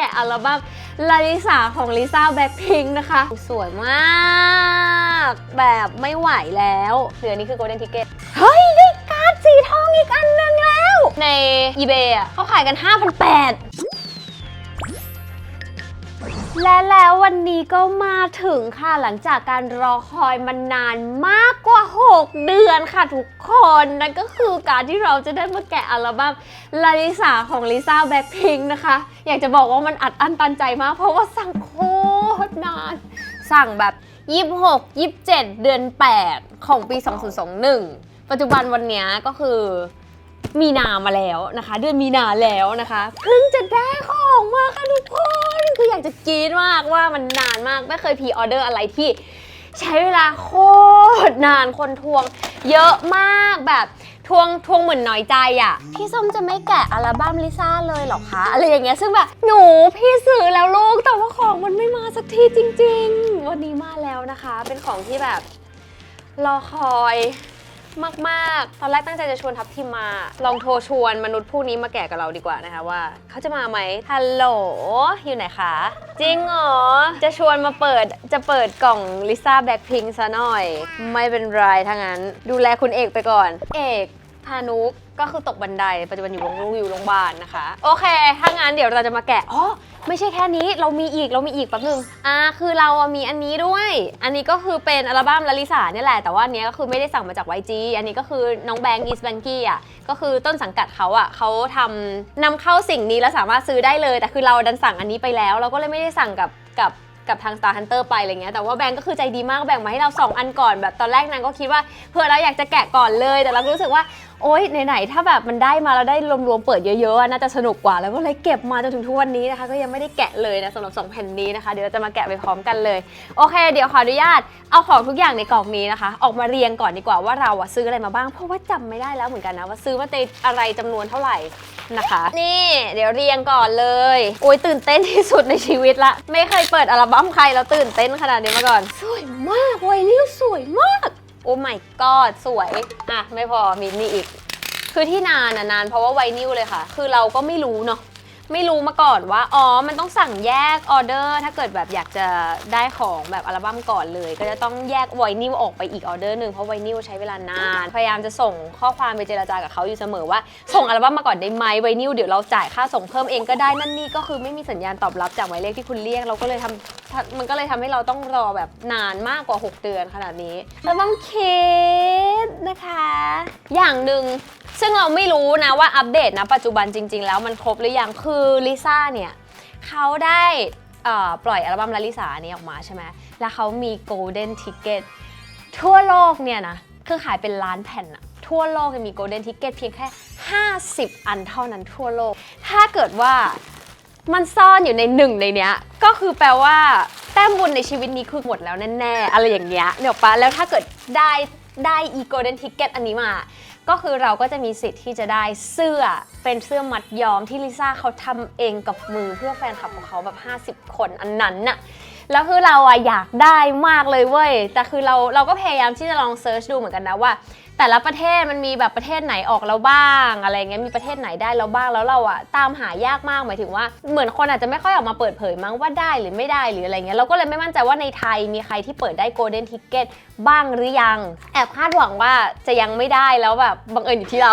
ก่อัลบั้มลาลิสาของลิซ่าแบ็คพิงนะคะ สวยมาก แบบไม่ไหวแล้วเหลือนี่คือ Golden Ticket เฮ้ย ได้การ์ดสีทองอีกอันหนึงแล้ว ใน eBay อะเขาขายกัน 5,800 และแล้ววันนี้ก็มาถึงค่ะหลังจากการรอคอยมานานมากกว่า 6 เดือนค่ะทุกคนนั่นก็คือการที่เราจะได้มาแกะอัลบั้มลาลิสาของลิซ่าแบ็คพิงนะคะ อยากจะบอกว่ามันอัดอั้นตันใจมาก เพราะว่าสั่งโคตรนาน สั่งแบบ 26 27 เดือน 8 ของปี 2021 ปัจจุบันวันนี้ก็คือมีนามาแล้วนะคะ เดือนมีนาแล้วนะคะ เพิ่งจะได้ ของมากค่ะทุกคนคืออยากจะกรีดมากว่ามันนานมากไม่เคยพรีออเดอร์อะไรที่ ใช้เวลาโคตรนานคนทวง เยอะมากแบบทวงทวงเหมือนน้อยใจอะ่ะ พี่ส้มจะไม่แกะอัลบั้มลิซ่าเลยเหรอคะ อะไรอย่างเงี้ยซึ่งแบบหนูพี่ซื้อแล้วลูกแต่ว่าของมันไม่มาสักทีจริง ๆ วันนี้มาแล้วนะคะ เป็นของที่แบบรอคอย มากๆ ตอนแรกตั้งใจจะชวนทัพทีมมา ลองโทรชวนมนุษย์ผู้นี้มาแก่กับเราดีกว่านะคะว่า เขาจะมาไหมฮัลโหลอยู่ไหนคะ จริงเหรอ จะชวนมาเปิดจะเปิดกล่องลิซ่าแบ็คพิงซะหน่อย ไม่เป็นไรถ้างั้น ดูแลคุณเอกไปก่อน เอก พานุกก็คือตกบันไดปัจจุบันอยู่โรงอยู่โรงพยาบาลนะคะ โอเค ถ้างั้นเดี๋ยวเราจะมาแกะอ๋อไม่ใช่แค่นี้เรามีอีกเรามีอีกแป๊บนึงอ่าคือเราอะมีอันนี้ด้วย อันนี้ก็คือเป็นอัลบั้มลาลิสาเนี่ยแหละแต่ว่าอันเนี้ยก็คือไม่ได้สั่งมาจาก YG อันนี้ก็คือน้องแบงค์อีสแบงกี้อะก็คือต้นสังกัดเขาอะเขาทำนำเข้าสิ่งนี้แล้วสามารถซื้อได้เลย แต่คือเราดันสั่งอันนี้ไปแล้ว เราก็เลยไม่ได้สั่งกับกับกับทาง Star Hunter ไปอะไรเงี้ยแต่ว่าแบงก์ก็คือใจดีมากแบ่งมาให้เรา 2 อันก่อนแบบตอนแรกนางก็คิดว่าเผื่อเราอยากจะแกะก่อนเลย แต่เรารู้สึกว่า โอ๊ยไหนๆถ้าแบบมันได้มาแล้วได้รวมๆเปิดเยอะๆน่าจะสนุกกว่าแล้วก็เลยเก็บมาจนถึงทุกวันนี้นะคะ ก็ยังไม่ได้แกะเลยนะสำหรับสองแผ่นนี้นะคะเดี๋ยวเราจะมาแกะไปพร้อมกันเลยโอเค เดี๋ยวขออนุญาตเอาของทุกอย่างในกล่องนี้นะคะ ออกมาเรียงก่อนดีกว่าว่าเราอะซื้ออะไรมาบ้างเพราะว่าจำไม่ได้แล้วเหมือนกันนะว่าซื้อมาในอะไรจำนวนเท่าไหร่นะคะ นี่ เดี๋ยวเรียงก่อนเลยโอ้ยตื่นเต้นที่สุดในชีวิตละ ไม่เคยเปิดอัลบั้มใครแล้วตื่นเต้นขนาดนี้มาก่อน สวยมากไวนิลสวยมาก โอ้ my god สวย อะ ไม่พอมีนี่อีก คือที่นานอะนานเพราะว่าไวนิลเลยค่ะ คือเราก็ไม่รู้เนาะ ไม่รู้มาก่อนว่า อ๋อ มันต้องสั่งแยกออเดอร์ ถ้าเกิดแบบอยากจะได้ของแบบอัลบั้มก่อนเลย ก็จะต้องแยกไวนิลออกไปอีกออเดอร์หนึ่งเพราะไวนิลใช้เวลานาน พยายามจะส่งข้อความไปเจราจากับเขาอยู่เสมอว่า ส่งอัลบั้มมาก่อนได้ไหมไวนิลเดี๋ยวเราจ่ายค่าส่งเพิ่มเองก็ได้นั่นนี่ก็คือไม่มีสัญญาณตอบรับจากหมายเลขที่คุณเรียกเราก็เลยทำมันก็เลยทำให้เราต้องรอแบบนานมากกว่า 6 เดือนขนาดนี้อัลบั้มเค สนะคะ อย่างหนึ่งซึ่งเราไม่รู้นะว่าอัปเดตนะปัจจุบันจริง ๆ แล้วมันครบหรือยังคือลิซ่าเนี่ยเขาได้เอ่อปล่อยอัลบั้มลาลิสานี้ออกมาใช่ไหมแล้วเขามี Golden Ticket ทั่วโลกเนี่ยนะ คือขายเป็นล้านแผ่นอะทั่วโลกจะมี Golden Ticket เพียงแค่ 50 อันเท่านั้นทั่วโลก ถ้าเกิดว่ามันซ่อนอยู่ในหนึ่งในเนี้ย ก็คือแปลว่าแต้มบุญในชีวิตนี้คือหมดแล้วแน่ๆ อะไรอย่างเงี้ยเนี่ยวปะแล้วถ้าเกิดได้ ได้อี Golden Ticket อันนี้มา ก็คือเราก็จะมีสิทธิ์ที่จะได้เสื้อเป็นเสื้อมัดย้อมที่ลิซ่าเขาทำเองกับมือเพื่อแฟนคลับของเขาแบบ 50 คนอันนั้นน่ะแล้วคือเราอะอยากได้มากเลยเว้ย แต่คือเราเราก็พยายามที่จะลองเซิร์ชดูเหมือนกันนะว่า แต่ละประเทศมันมีแบบประเทศไหนออกแล้วบ้างอะไรเงี้ยมีประเทศไหนได้แล้วบ้างแล้วเราอะตามหายากมากหมายถึงว่า เหมือนคนอาจจะไม่ค่อยออกมาเปิดเผยมั้งว่าได้หรือไม่ได้หรืออะไรเงี้ยเราก็เลยไม่มั่นใจว่าในไทยมีใครที่เปิดได้โกลเด้นทิกเก็ตบ้างหรือยัง แอบคาดหวังว่าจะยังไม่ได้แล้วแบบบังเอิญอยู่ที่เรา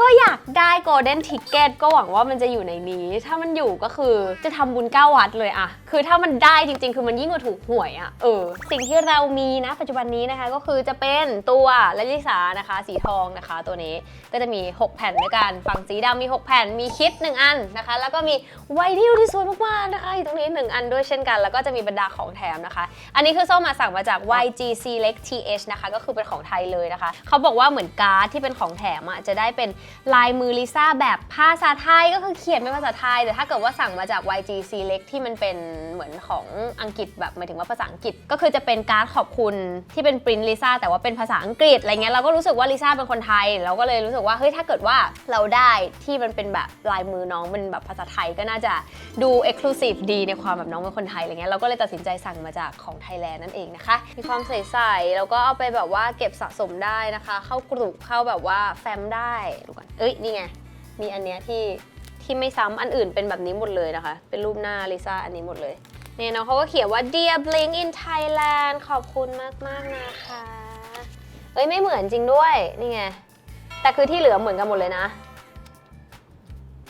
ก็อยากได้ Golden Ticket ก็หวังว่ามันจะอยู่ในนี้ ถ้ามันอยู่ก็คือจะทำบุญเก้าวัดเลยอะคือถ้ามันได้จริง ๆ คือมันยิ่งกว่าถูกหวยอะเออ สิ่งที่เรามีนะปัจจุบันนี้นะคะ ก็คือจะเป็นตัวและลิสานะคะ สีทองนะคะ ตัวนี้ก็จะมี 6 แผ่นด้วยกัน ฝั่งสีดำมี 6 แผ่นมีคิด 1 อันนะคะ แล้วก็มีไวนิลที่สวยมากๆนะคะอยู่ตรงนี้ 1 อันด้วยเช่นกัน แล้วก็จะมีบรรดาของแถมนะคะ อันนี้คือส้มมาสั่งมาจาก YG Select TH นะคะ ก็คือเป็นของไทยเลยนะคะ เขาบอกว่าเหมือนการ์ดที่เป็นของแถมอะจะได้เป็นลายมือลิซ่าแบบภาษาไทยก็คือเขียนเป็นภาษาไทย แต่ถ้าเกิดว่าสั่งมาจาก YG Select ที่มันเป็นเหมือนของอังกฤษแบบหมายถึงว่าภาษาอังกฤษ ก็คือจะเป็นการ์ดขอบคุณที่เป็นปริ้นลิซ่าแต่ว่าเป็นภาษาอังกฤษอะไรเงี้ยเราก็รู้สึกว่าลิซ่าเป็นคนไทย เราก็เลยรู้สึกว่าเฮ้ยถ้าเกิดว่าเราได้ที่มันเป็นแบบลายมือน้องเป็นแบบภาษาไทยก็น่าจะดู Exclusive ดีในความแบบน้องเป็นคนไทยอะไรเงี้ยเราก็เลยตัดสินใจสั่งมาจากของไทยแลนด์นั่นเองนะคะ มีความใสๆแล้วก็เอาไปแบบว่าเก็บสะสมได้นะคะ เข้ากรุเข้าแบบว่าแฟ้มได้ก่อน เอ้ยนี่ไงมีอันเนี้ยที่ที่ไม่ซ้ำอันอื่นเป็นแบบนี้หมดเลยนะคะ เป็นรูปหน้าลิซ่าอันนี้หมดเลยเนี่ยน้องเขาก็เขียนว่า Dear Blink in Thailand ขอบคุณมากมากๆนะคะ เอ้ยไม่เหมือนจริงด้วยนี่ไงแต่คือที่เหลือเหมือนกันหมดเลยนะ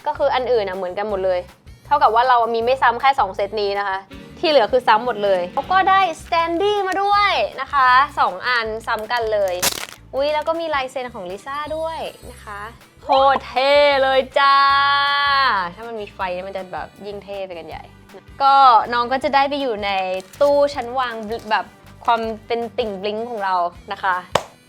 ก็คืออันอื่นอะเหมือนกันหมดเลย เท่ากับว่าเรามีไม่ซ้ำแค่ 2 เซตนี้นะคะ ที่เหลือคือซ้ำหมดเลยแล้วก็ได้ standee มาด้วยนะคะ 2 อันซ้ำกันเลย อุ้ยแล้วก็มีลายเซ็นของลิซ่าด้วยนะคะโคตรเท่เลยจ้า ถ้ามันมีไฟเนี่ยมันจะแบบยิ่งเท่ไปกันใหญ่ ก็น้องก็จะได้ไปอยู่ในตู้ชั้นวางแบบความเป็นติ่งบลิงของเรานะคะ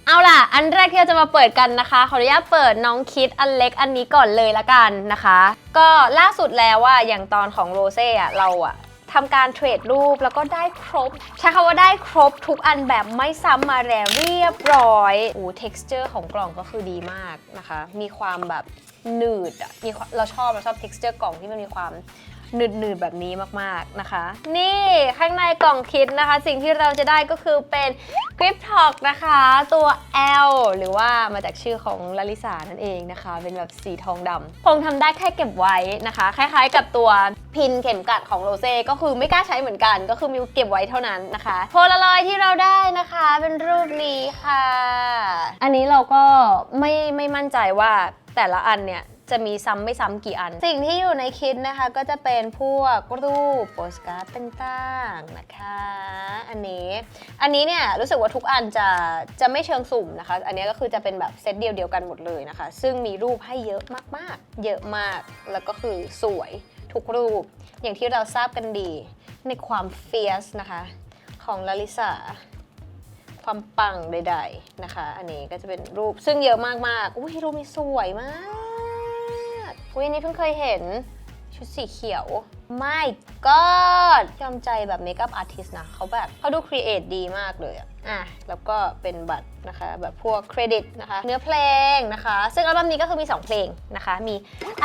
เอาล่ะ อันแรกที่เราจะมาเปิดกันนะคะ ขออนุญาตเปิดน้องคิดอันเล็กอันนี้ก่อนเลยละกันนะคะ ก็ล่าสุดแล้วว่าอย่างตอนของโรเซ่อะเราอะ ทำการเทรดรูปแล้วก็ได้ครบ ใช้คำว่าได้ครบทุกอันแบบไม่ซ้ำมาแล้วเรียบร้อยโอ้ texture ของกล่องก็คือดีมากนะคะ มีความแบบหนืดอะมีเราชอบเราชอบ texture กล่องที่มันมีความ หนืดๆแบบนี้มากๆนะคะ นี่ข้างในกล่องคิดนะคะ สิ่งที่เราจะได้ก็คือเป็น g r i p Talk นะคะตัว L หรือว่ามาจากชื่อของลลิสานั่นเองนะคะ เป็นแบบสีทองดำคงทำได้แค่เก็บไว้นะคะ คล้ายๆกับตัวพินเข็มกัดของโรเซ่ก็คือไม่กล้าใช้เหมือนกัน ก็คือมีเก็บไว้เท่านั้นนะคะโพลารอยที่เราได้นะคะเป็นรูปนี้ค่ะ อันนี้เราก็ไม่ไม่มั่นใจว่าแต่ละอันเนี่ย จะมีซ้ำไม่ซ้ำกี่อัน สิ่งที่อยู่ในคิดนะคะก็จะเป็นพวกรูปโปสการ์ดต่างๆนะคะ อันนี้ อันนี้เนี่ยรู้สึกว่าทุกอันจะจะไม่เชิงสุ่มนะคะ อันนี้ก็คือจะเป็นแบบเซตเดียวเดียวกันหมดเลยนะคะ ซึ่งมีรูปให้เยอะมากๆ เยอะมากแล้วก็คือสวยทุกรูป อย่างที่เราทราบกันดีในความเฟียสนะคะของลาลิสาความปังใด ๆ นะคะ อันนี้ก็จะเป็นรูปซึ่งเยอะมากๆ อุ้ยรูปนี้สวยมาก อุ้ยอันนี้เพิ่งเคยเห็นชุดสีเขียว ไม่ก็ยอมใจแบบเมคอัพอาร์ติสนะเขาแบบเขาดูครีเอทดีมากเลยอะอะ แล้วก็เป็นบัตรนะคะ แบบพวกเครดิตนะคะ เนื้อเพลงนะคะ ซึ่งอัลบั้มนี้ก็คือมี 2 เพลงนะคะ มี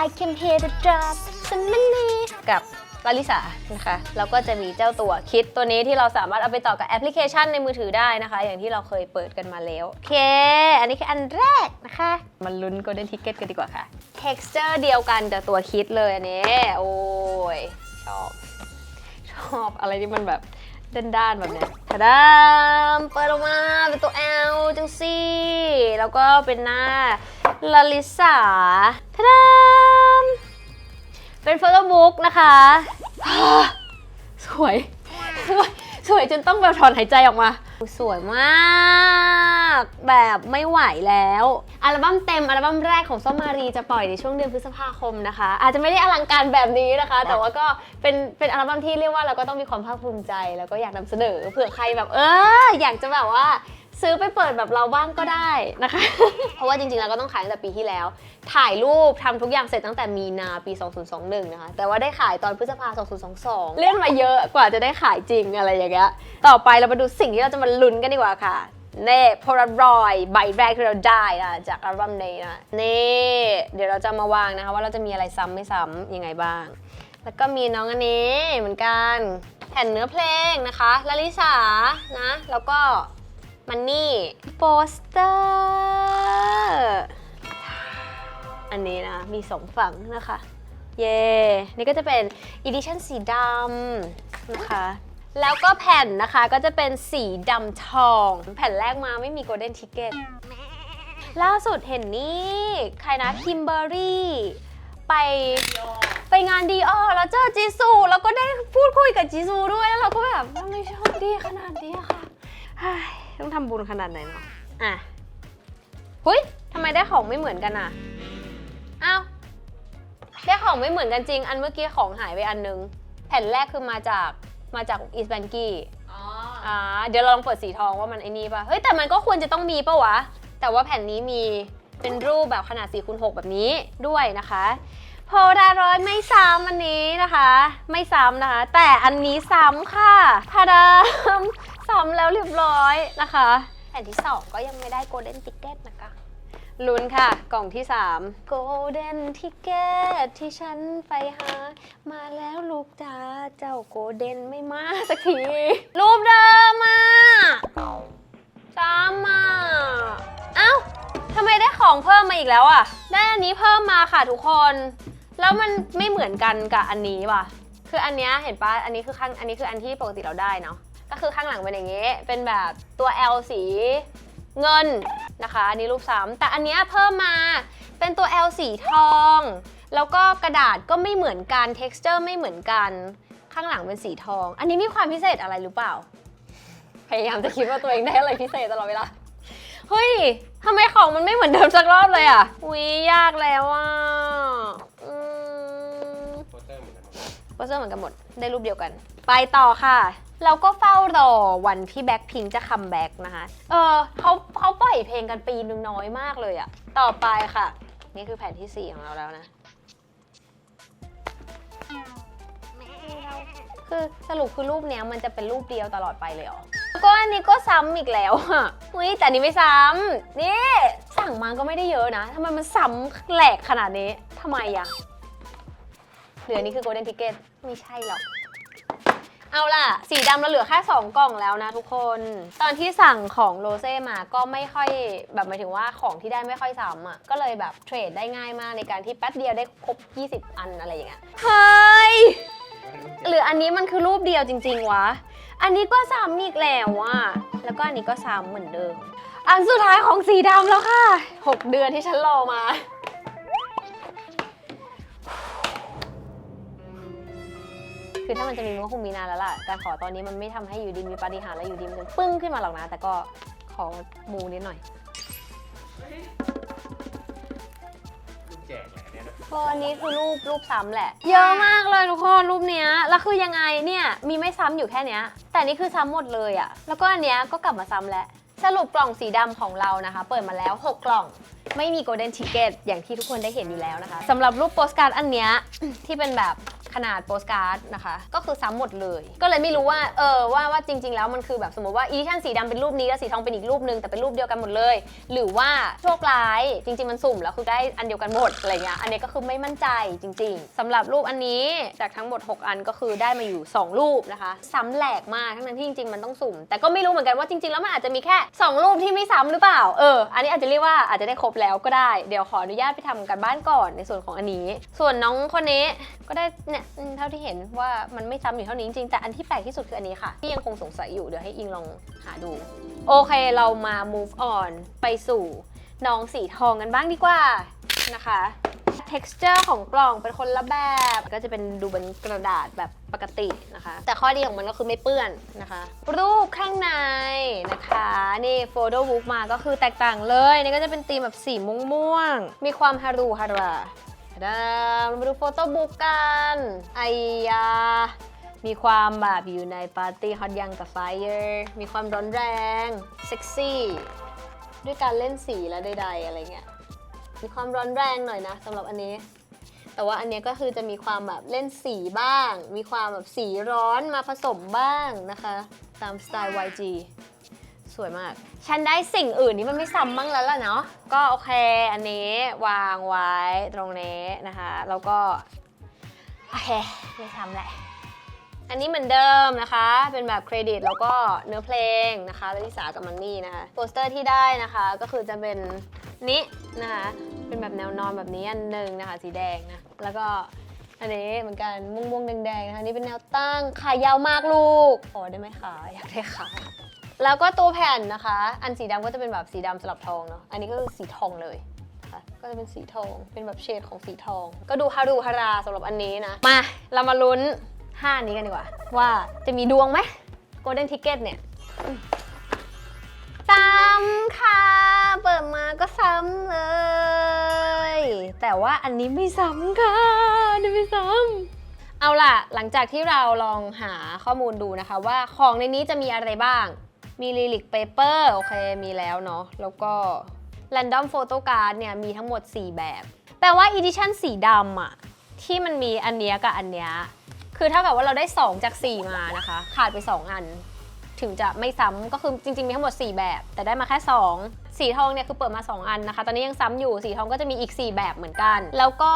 I Came Here to Drop Some Money กับ ลาลิสานะคะแล้วก็จะมีเจ้าตัวคิดตัวนี้ที่เราสามารถเอาไปต่อกับแอปพลิเคชันในมือถือได้นะคะ อย่างที่เราเคยเปิดกันมาแล้วโอเค อันนี้คืออันแรกนะคะมาลุ้น Golden Ticket กันดีกว่าค่ะ texture เดียวกันกับตัวคิดเลยอันนี้โอ้ยชอบ ชอบอะไรที่มันแบบด้านๆแบบเนี้ยทะดามเปิดออกมาเป็นตัว L จังสิแล้วก็เป็นหน้าลาลิสาทะดาม เป็นโฟโต้บุ๊กนะคะสวยสวย สวยจนต้องแบบถอนหายใจออกมา สวยมาก แบบไม่ไหวแล้ว อัลบั้มเต็มอัลบั้มแรกของส้มมารีจะปล่อยในช่วงเดือนพฤษภาคมนะคะ อาจจะไม่ได้อลังการแบบนี้นะคะ แต่ว่าก็เป็นเป็นอัลบั้มที่เรียกว่าเราก็ต้องมีความภาคภูมิใจ แล้วก็อยากนำเสนอเผื่อใครแบบ เอออยากจะแบบว่า ซื้อไปเปิดแบบเราบ้างก็ได้นะคะ เพราะว่าจริงๆแล้วก็ต้องขายตั้งแต่ปีที่แล้ว ถ่ายรูปทำทุกอย่างเสร็จตั้งแต่มีนาปี 2021 นะคะ แต่ว่าได้ขายตอนพฤษภา 2022 เลื่อนมาเยอะกว่าจะได้ขายจริงอะไรอย่างเงี้ย ต่อไปเรามาดูสิ่งที่เราจะมาลุ้นกันดีกว่าค่ะเน่โพลารอยใบแรกที่เราได้นะจากอัลบั้มนี้นะนี่เดี๋ยวเราจะมาวางนะคะว่าเราจะมีอะไรซ้ำไม่ซ้ำยังไงบ้าง แล้วก็มีน้องอันนี้เหมือนกัน แผ่นเนื้อเพลงนะคะลลิสานะ แล้วก็ มันนี่โปสเตอร์ อันนี้นะ มีสองฝั่งนะคะ เย่นี่ก็จะเป็นอีดิชั่นสีดำนะคะ แล้วก็แผ่นนะคะก็จะเป็นสีดำทอง แผ่นแรกมาไม่มี Golden Ticket ล่าสุดเห็นนี่ใครนะคิมเบอรี่ไปไปงานดีออแล้วเจอจีซู แล้วก็ได้พูดคุยกับจีซูด้วย แล้วเราก็แบบไมโชคดีขนาดนี้ค่ะ ต้องทำบุญขนาดไหนเนาะอะหุยทำไมได้ของไม่เหมือนกันอะอ้าวได้ของไม่เหมือนกันจริง อันเมื่อกี้ของหายไปอันนึง แผ่นแรกคือมาจากมาจากอีสแบนกี้อ๋ออ่าเดี๋ยวเราลองเปิดสีทองว่ามันไอ้นี่ป่ะ เฮ้ย แต่มันก็ควรจะต้องมีป่ะวะ แต่ว่าแผ่นนี้มีเป็นรูปแบบขนาด4คูณ6แบบนี้ด้วยนะคะ โพลารอยด์ไม่ซ้ำอันนี้นะคะ ไม่ซ้ำนะคะ แต่อันนี้ซ้ำค่ะทาดาม ซ้ำแล้วเรียบร้อยนะคะแผ่นที่ 2 ก็ยังไม่ได้ Golden Ticket นะคะ ลุ้นค่ะ กล่องที่ 3 Golden Ticket ที่ฉันไปหา มาแล้วลูกจ้าเจ้าโกลเด้นไม่มาสักที รูปเดิมอะซ้ำอะเอ้าทำไมได้ของเพิ่มมาอีกแล้วอะ ได้อันนี้เพิ่มมาค่ะทุกคน แล้วมันไม่เหมือนกันกับอันนี้ว่ะ คืออันเนี้ยเห็นปะอันนี้คือข้างอันนี้คืออันที่ปกติเราได้เนาะ ก็คือข้างหลังเป็นอย่างงี้ เป็นแบบตัว L สีเงินนะคะ อันนี้รูปซ้ำแต่อันเนี้ยเพิ่มมาเป็นตัว L สีทอง แล้วก็กระดาษก็ไม่เหมือนกัน texture ไม่เหมือนกัน ข้างหลังเป็นสีทอง อันนี้มีความพิเศษอะไรหรือเปล่า พยายามจะคิดว่าตัวเองได้อะไรพิเศษตลอดเวลา เฮ้ยทำไมของมันไม่เหมือนเดิมสักรอบเลยอะอุ้ยยากแล้วอะอืมโปสเตอร์เหมือนกันหมดโปสเตอร์เหมือนกันหมดได้รูปเดียวกัน ไปต่อค่ะ เราก็เฝ้ารอวันที่แบ็คพิงจะคัมแบ็กนะคะ เออเขาเขาปล่อยเพลงกันปีนึงน้อยมากเลยอะต่อไปค่ะ นี่คือแผ่นที่ 4 ของเราแล้วนะ คือสรุปคือรูปเนี้ยมันจะเป็นรูปเดียวตลอดไปเลยเหรอแล้วก็อันนี้ก็ซ้ำอีกแล้วอะอุ้ยแต่อันนี้ไม่ซ้ำนี่ สั่งมาก็ไม่ได้เยอะนะทำไมมันซ้ำแหลกขนาดนี้ทำไมอะเหลือนี่คือ golden ticket ไม่ใช่หรอก เอาล่ะ สีดำเราเหลือแค่ 2 กล่องแล้วนะทุกคน ตอนที่สั่งของโรเซ่มาก็ไม่ค่อยแบบหมายถึงว่าของที่ได้ไม่ค่อยซ้ำอะ ก็เลยแบบเทรดได้ง่ายมากในการที่แป๊บเดียวได้ครบ 20 อันอะไรอย่างเงี้ย เฮ้ย หรืออันนี้มันคือรูปเดียวจริง ๆ วะ อันนี้ก็ซ้ำอีกแล้วอะแล้วก็อันนี้ก็ซ้ำเหมือนเดิม อันสุดท้ายของสีดำแล้วค่ะ 6 เดือนที่ฉันรอมา คือถ้ามันจะมีมันก็คงมีนานแล้วล่ะ แต่ขอตอนนี้มันไม่ทำให้อยู่ดีมีปาฏิหาริย์แล้วอยู่ดีมันปึ้งขึ้นมาหรอกนะ แต่ก็ขอมูนิดหน่อยลูกแจกแหละเนี่ยนะก็อันนี้คือรูปรูปซ้ำแหละ เยอะมากเลยทุกคนรูปเนี้ย แล้วคือยังไงเนี่ยมีไม่ซ้ำอยู่แค่เนี้ย แต่นี่คือซ้ำหมดเลยอะแล้วก็อันเนี้ยก็กลับมาซ้ำแล้วสรุปกล่องสีดำของเรานะคะ เปิดมาแล้ว 6 กล่อง ไม่มี golden ticket อย่างที่ทุกคนได้เห็นอยู่แล้วนะคะสำหรับรูปโปสการ์ดอันเนี้ยที่เป็นแบบ ขนาดโปสการ์ดนะคะ ก็คือซ้ำหมดเลย ก็เลยไม่รู้ว่าเออว่าว่าจริง ๆ แล้วมันคือแบบสมมติว่าอีดิชั่นสีดำเป็นรูปนี้แล้วสีทองเป็นอีกรูปนึงแต่เป็นรูปเดียวกันหมดเลย หรือว่าโชคร้ายจริง ๆ มันสุ่มแล้วคือได้อันเดียวกันหมดอะไรเงี้ยอันนี้ก็คือไม่มั่นใจจริง ๆสำหรับรูปอันนี้จากทั้งหมด 6 อันก็คือได้มาอยู่ 2 รูปนะคะ ซ้ำแหลกมากทั้งนั้นที่จริงๆมันต้องสุ่ม แต่ก็ไม่รู้เหมือนกันว่าจริง ๆ แล้วมันอาจจะมีแค่ 2 รูปที่ไม่ซ้ำหรือเปล่าเอออันนี้อาจจะเรียกว่าอาจจะได้ครบแล้วก็ได้เดี๋ยวขออนุญาตไปทำกันบ้านก่อนในส่วนของอันนี้ ส่วนน้องคนนี้ก็ได้เนี่ยอืมเท่าที่เห็นว่ามันไม่ซ้ำอยู่เท่านี้จริงๆ แต่อันที่แปลกที่สุดคืออันนี้ค่ะ ที่ยังคงสงสัยอยู่เดี๋ยวให้อิงลองหาดู โอเคเรามา move on ไปสู่น้องสีทองกันบ้างดีกว่านะคะ texture ของกล่องเป็นคนละแบบ ก็จะเป็นดูเป็นกระดาษแบบปกตินะคะ แต่ข้อดีของมันก็คือไม่เปื้อนนะคะ รูปข้างในนะคะ นี่โฟโต้บุ๊กมาก็คือแตกต่างเลย นี่ก็จะเป็นธีมแบบสีม่วงๆมีความฮารูฮารา ดามมาดูโฟโต้บุ๊กกันไอยา มีความแบบอยู่ในปาร์ตี้ฮอตยังกับไฟเออร์มีความร้อนแรง เซ็กซี่ ด้วยการเล่นสีและใดๆอะไรเงี้ย มีความร้อนแรงหน่อยนะสำหรับอันนี้ แต่ว่าอันนี้ก็คือจะมีความแบบเล่นสีบ้าง มีความแบบสีร้อนมาผสมบ้างนะคะ ตามสไตล์ YG สวยมาก ฉันได้สิ่งอื่นที่มันไม่ซ้ำบ้างแล้วล่ะเนาะ ก็โอเค อันนี้วางไว้ตรงนี้นะคะ แล้วก็ โอเค ไม่ซ้ำแหละ อันนี้เหมือนเดิมนะคะ เป็นแบบเครดิตแล้วก็เนื้อเพลงนะคะลลิสากับมันนี่นะคะ โปสเตอร์ที่ได้นะคะก็คือจะเป็นนี้นะคะ เป็นแบบแนวนอนแบบนี้อันหนึ่งนะคะ สีแดงนะ แล้วก็อันนี้เหมือนกันม่วงๆแดงๆนะคะนี่เป็นแนวตั้งขายาวมากลูกขอได้ไหมคะอยากได้ค่ะ แล้วก็ตัวแผ่นนะคะ อันสีดำก็จะเป็นแบบสีดำสลับทองเนาะ อันนี้ก็คือสีทองเลยนะคะก็จะเป็นสีทอง เป็นแบบเฉดของสีทอง ก็ดูฮารูฮาราสำหรับอันนี้นะ มา เรามาลุ้นห้านี้กันดีกว่า ว่าจะมีดวงไหม Golden Ticket เนี่ยซ้ำค่ะ เปิดมาก็ซ้ำเลย แต่ว่าอันนี้ไม่ซ้ำค่ะอันนี้ไม่ซ้ำเอาล่ะ หลังจากที่เราลองหาข้อมูลดูนะคะ ว่าของในนี้จะมีอะไรบ้าง มีลิลิกเปเปอร์โอเคมีแล้วเนาะแล้วก็ Random Photo Card เนี่ยมีทั้งหมด 4 แบบ แปลว่า Edition สีดำอะที่มันมีอันเนี้ยกับอันเนี้ยคือเท่ากับว่าเราได้ 2 จาก 4 มานะคะ ขาดไป 2 อัน ถึงจะไม่ซ้ำก็คือจริงๆ มีทั้งหมด 4 แบบ แต่ได้มาแค่ 2 สีทองเนี่ยคือเปิดมา 2 อันนะคะ ตอนนี้ยังซ้ำอยู่สีทองก็จะมีอีก 4 แบบเหมือนกัน แล้วก็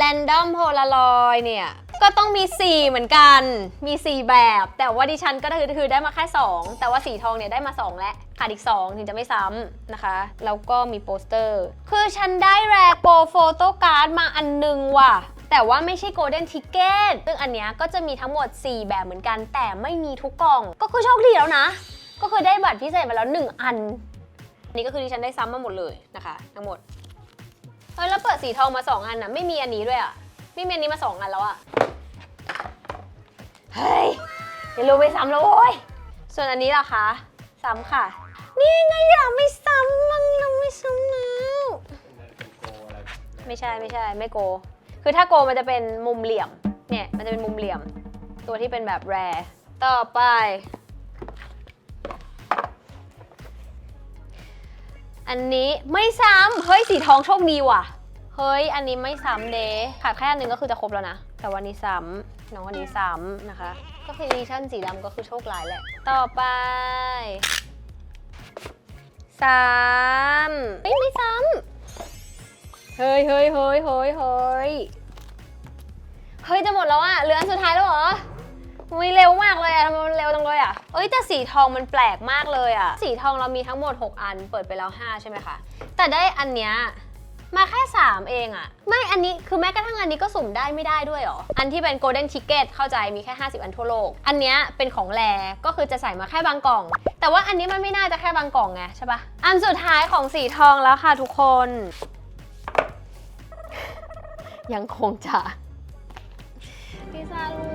Random Polaroid เนี่ยก็ต้องมี 4 เหมือนกัน มี 4 แบบ แต่ว่าดิฉันก็คือคือได้มาแค่ 2 แต่ว่าสีทองเนี่ยได้มา 2 และขาดอีก 2 ถึงจะไม่ซ้ำนะคะ แล้วก็มีโปสเตอร์ คือฉันได้แรโกโฟโต้การ์ดมาอันหนึงว่ะ แต่ว่าไม่ใช่ Golden Ticket ซึ่งอันเนี้ยก็จะมีทั้งหมด 4 แบบเหมือนกัน แต่ไม่มีทุกกล่อง ก็คือโชคดีแล้วนะ ก็คือได้บัตรพิเศษมาแล้ว 1 อัน นี่ก็คือดิฉันได้ซ้ำมาหมดเลยนะคะ ทั้งหมดเฮ้ยแล้วเปิดสีทองมา 2 อันนะไม่มีอันนี้ด้วยอะไม่มีอันนี้มา 2 อันแล้วอะเฮ้ยเดี๋ยวรู้ไปซ้ำแล้วโว้ยส่วนอันนี้ล่ะคะซ้ำค่ะ นี่ไงอยากไม่ซ้ำมันเราไม่ซ้ำแล้วเนโกอะไรไม่ใช่ไม่ใช่ไม่โก คือถ้าโกมันจะเป็นมุมเหลี่ยม เนี่ย มันจะเป็นมุมเหลี่ยม ตัวที่เป็นแบบแรต่อไป อันนี้ไม่ซ้ำเฮ้ยสีทองโชคดีว่ะ เฮ้ย อันนี้ไม่ซ้ำเดขาดแค่อันนึงก็คือจะครบแล้วนะ แต่วันนี้ซ้ำน้องอันนี้ซ้ำนะคะ ก็คือดิชั่นสีดำก็คือโชคร้ายแหละ ต่อไปซ้ำเฮ้ยไม่ซ้ำ เฮ้ยเฮ้ยเฮ้ยเฮ้ยเฮ้ยเฮ้ยจะหมดแล้วอะเหลืออันสุดท้ายแล้วเหรออุ้ยเร็วมากเลยอะทำไมมันเร็วจังเลยอะเอ้ยแต่สีทองมันแปลกมากเลยอะสีทองเรามีทั้งหมด 6 อันเปิดไปแล้ว 5 ใช่ไหมคะ แต่ได้อันเนี้ยมาแค่ 3 เองอะไม่อันนี้คือแม้กระทั่งอันนี้ก็สุ่มได้ไม่ได้ด้วยหรอ อันที่เป็น golden ticket เข้าใจมีแค่ 50 อันทั่วโลก อันเนี้ยเป็นของแรก็คือจะใส่มาแค่บางกล่อง แต่ว่าอันนี้มันไม่น่าจะแค่บางกล่องไงใช่ปะอันสุดท้ายของสีทองแล้วค่ะทุกคน ยังคงจะพิซาลู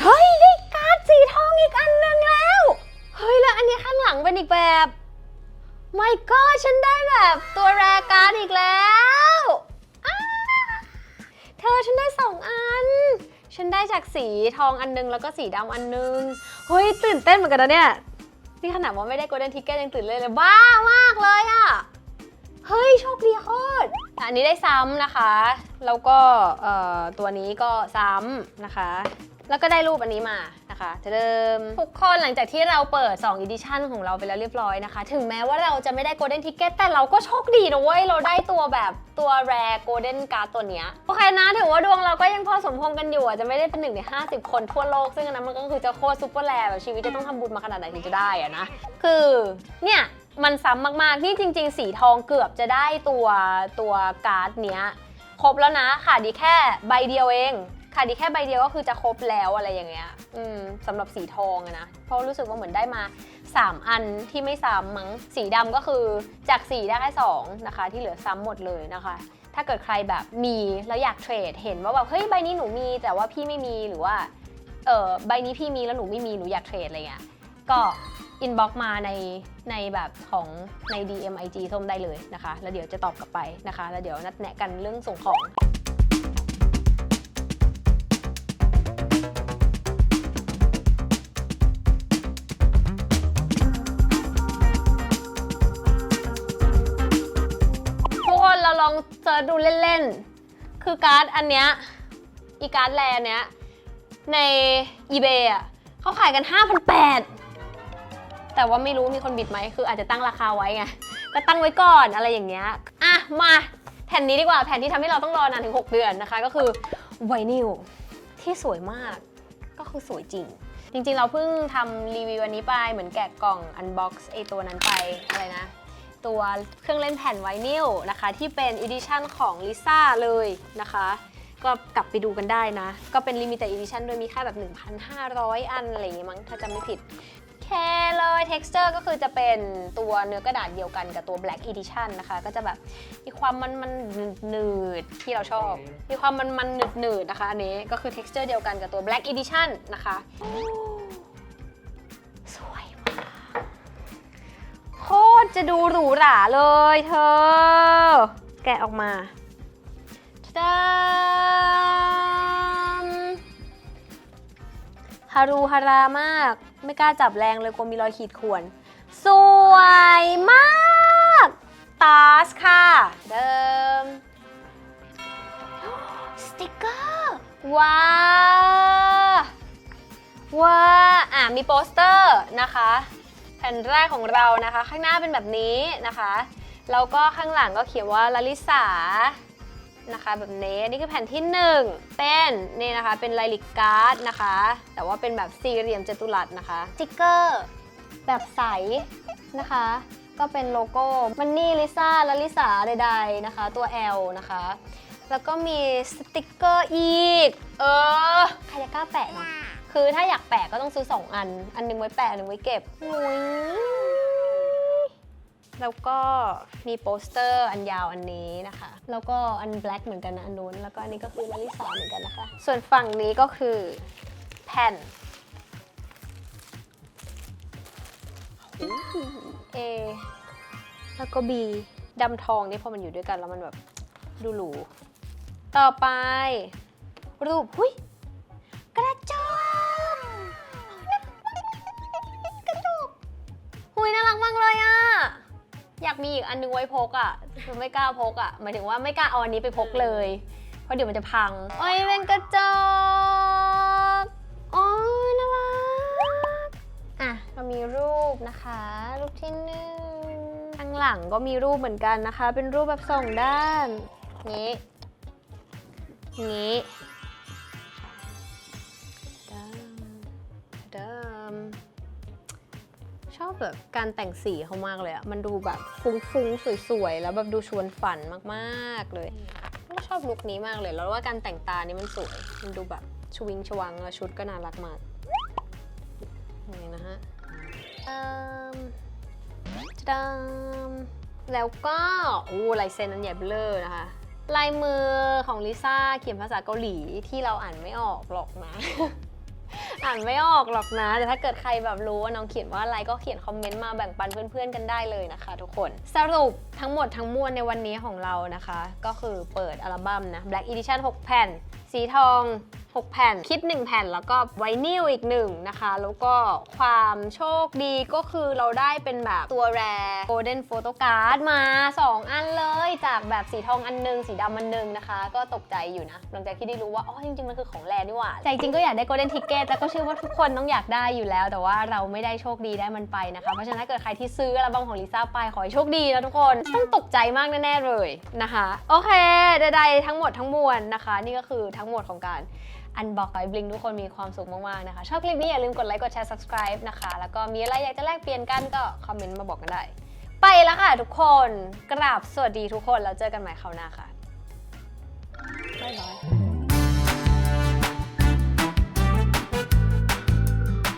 เฮ้ย ได้การ์ดสีทองอีกอันหนึ่งแล้ว เฮ้ย แล้วอันนี้ข้างหลังเป็นอีกแบบไม่ก็ฉันได้แบบตัวแรการ์ดอีกแล้วเธอฉันได้สองอัน ฉันได้จากสีทองอันนึงแล้วก็สีดำอันนึง เฮ้ย ตื่นเต้นเหมือนกันนะเนี่ย นี่ขนาดว่าไม่ได้ golden ticket ยังตื่นเลยเลย บ้ามากเลยอะเฮ้ย โชคดีโคตรอันนี้ได้ซ้ำนะคะ แล้วก็ตัวนี้ก็ซ้ำนะคะ แล้วก็ได้รูปอันนี้มา นะคะเดิมทุกคนหลังจากที่เราเปิด 2 edition ของเราไปแล้วเรียบร้อยนะคะ ถึงแม้ว่าเราจะไม่ได้ golden ticket แต่เราก็โชคดีนะเว้ย เราได้ตัวแบบตัว rare golden card ตัวเนี้ย โอเคนะ ถือว่าดวงเราก็ยังพอสมพงษ์กันอยู่อาจจะไม่ได้เป็นหนึ่งใน 50 คนทั่วโลก ซึ่งอันนั้นมันก็คือจะโคตรซุปเปอร์แรร์แบบชีวิตจะต้องทำบุญมาขนาดไหนถึงจะได้อะนะ คือ เนี่ยมันซ้ำมากๆ นี่จริง ๆ สีทองเกือบจะได้ตัวตัวการ์ดเนี้ยครบแล้วนะขาดดีแค่ใบเดียวเอง ขาดดีแค่ใบเดียวก็คือจะครบแล้วอะไรอย่างเงี้ย อืมสำหรับสีทองอะนะ เพราะรู้สึกว่าเหมือนได้มา 3 อันที่ไม่ซ้ำมั้ง สีดำก็คือจากสีได้แค่2นะคะ ที่เหลือซ้ำหมดเลยนะคะ ถ้าเกิดใครแบบมีแล้วอยากเทรด เห็นว่าแบบเฮ้ยใบนี้หนูมีแต่ว่าพี่ไม่มีหรือว่า เออใบนี้พี่มีแล้วหนูไม่มีหนูอยากเทรดอะไรเงี้ย ก็อินบ็อกมาในในแบบของใน DM IG ส้มได้เลยนะคะ แล้วเดี๋ยวจะตอบกลับไปนะคะ แล้วเดี๋ยวนัดแนะกันเรื่องส่งของ เราลองเซิร์ชดูเล่นๆ คือการ์ดอันเนี้ย อีการ์ดแลนเนี้ย ใน eBay อะเขาขายกัน 5,800 แต่ว่าไม่รู้มีคนบิดไหม คืออาจจะตั้งราคาไว้ไง ก็ตั้งไว้ก่อนอะไรอย่างเงี้ย อะ มาแผ่นนี้ดีกว่า แผ่นที่ทำให้เราต้องรอนานถึง 6 เดือนนะคะ ก็คือไวนิลที่สวยมาก ก็คือสวยจริง จริงๆ เราเพิ่งทำรีวิวอันนี้ไป เหมือนแกะกล่องอันบ็อกซ์ไอตัวนั้นไปอะไรนะ ตัวเครื่องเล่นแผ่นไวนิลนะคะ ที่เป็นอีดิชันของลิซ่าเลยนะคะ ก็กลับไปดูกันได้นะ ก็เป็นลิมิ e d อีดิชันโดยมีแค่แบบ 1,500 อันอะไรอย่างงี้มั้งถ้าจำไม่ผิดแค่เลย texture ก็คือจะเป็นตัวเนื้อกระดาษเดียวกันกับตัว black edition นะคะ ก็จะแบบมีความมันมันหนืดๆที่เราชอบ มีความมันมันหนืดหนืดๆนะคะอันนี้ก็คือ texture เดียวกันกับตัว black edition นะคะ จะดูหรูหราเลยเธอ แกะออกมาตาดามฮารูฮารามาก ไม่กล้าจับแรงเลยกลัวมีรอยขีดข่วน สวยมากตาสค่ะ เดิม สติกเกอร์ว้าวว้าอะมีโปสเตอร์นะคะ แผ่นแรกของเรานะคะ ข้างหน้าเป็นแบบนี้นะคะแล้วก็ข้างหลังก็เขียนว่าลลิสานะคะแบบนี้นี่คือแผ่นที่ 1 เป็นนี่นะคะเป็นไลลิกการ์ดนะคะ แต่ว่าเป็นแบบสี่เหลี่ยมจัตุรัสนะคะสติกเกอร์แบบใสนะคะ ก็เป็นโลโก้มันนี่ลิซ่าและลิสาใดๆนะคะ ตัว L นะคะ แล้วก็มีสติกเกอร์อีก เออใครจะกล้าแปะเนาะ คือถ้าอยากแปะก็ต้องซื้อ 2 อัน อันหนึงไว้แปะ อันหนึงไว้เก็บนุ้ยแล้วก็มีโปสเตอร์อันยาวอันนี้นะคะ แล้วก็อันแบล็กเหมือนกันนะอันนู้น แล้วก็อันนี้ก็คือลลิสาเหมือนกันนะคะ ส่วนฝั่งนี้ก็คือแผ่น A แล้วก็ B ดำทองนี่พอมันอยู่ด้วยกันแล้วมันแบบดูหรู ต่อไป รูป หุย ยน่ารักมากเลยอะอยากมีอีกอันนึงไว้พกอะคือไม่กล้าพกอะหมายถึงว่าไม่กล้าเอาอันนี้ไปพกเลย เพราะเดี๋ยวมันจะพัง โอ้ยเป็นกระจกโอ้ยน่ารัก อะเรามีรูปนะคะ รูปที่หนึ่งข้างหลังก็มีรูปเหมือนกันนะคะ เป็นรูปแบบสองด้านงี้งี้ ชอบแบบการแต่งสีเขามากเลยอะมันดูแบบฟุ้งๆ สวยๆ แล้วแบบดูชวนฝันมากๆเลยก็ชอบลุคนี้มากเลย แล้วว่าการแต่งตานี่มันสวย มันดูแบบชวิงชวังแล้วชุดก็น่ารักมากนี่นะฮะเอิ่มจะดแล้วก็อู้ลายเซ็นอันใหญ่เบลอนะคะ ลายมือของลิซ่าเขียนภาษาเกาหลีที่เราอ่านไม่ออกหรอกนะ อ่านไม่ออกหรอกนะ แต่ถ้าเกิดใครแบบรู้ว่าน้องเขียนว่าอะไรก็เขียนคอมเมนต์มาแบ่งปันเพื่อนๆกันได้เลยนะคะ ทุกคน สรุปทั้งหมดทั้งมวลในวันนี้ของเรานะคะ ก็คือเปิดอัลบั้มนะ Black Edition 6 แผ่น สีทอง 6 แผ่น คิด 1 แผ่นแล้วก็ไวนิลอีก 1 นะคะ แล้วก็ความโชคดีก็คือเราได้เป็นแบบตัวแร Golden Photo Card มา 2 อันเลยจากแบบสีทองอันหนึง สีดำอันหนึงนะคะ ก็ตกใจอยู่นะ หลังจากที่ได้รู้ว่า อ๋อ จริง ๆ มันคือของแรนี่หว่าแต่จริงก็อยากได้ Golden Ticket แต่ก็เชื่อว่าทุกคนต้องอยากได้อยู่แล้ว แต่ว่าเราไม่ได้โชคดีได้มันไปนะคะ เพราะฉะนั้นถ้าเกิดใครที่ซื้ออัลบั้มของลิซ่าไปขอให้โชคดีนะทุกคนต้องตกใจมากแน่ๆเลยนะคะ โอเคใดๆทั้งหมดทั้งมวลนะคะ นี่ก็คือทั้งหมดของการ อันบอกไอบลิงทุกคนมีความสุขมากๆนะคะ ชอบคลิปนี้อย่าลืมกดไลค์กดแชร์ subscribe นะคะ แล้วก็มีอะไรอยากจะแลกเปลี่ยนกันก็คอมเมนต์มาบอกกันได้ ไปแล้วค่ะทุกคนกราบสวัสดีทุกคนแล้วเจอกันใหม่คราวหน้าค่ะบ๊ายบาย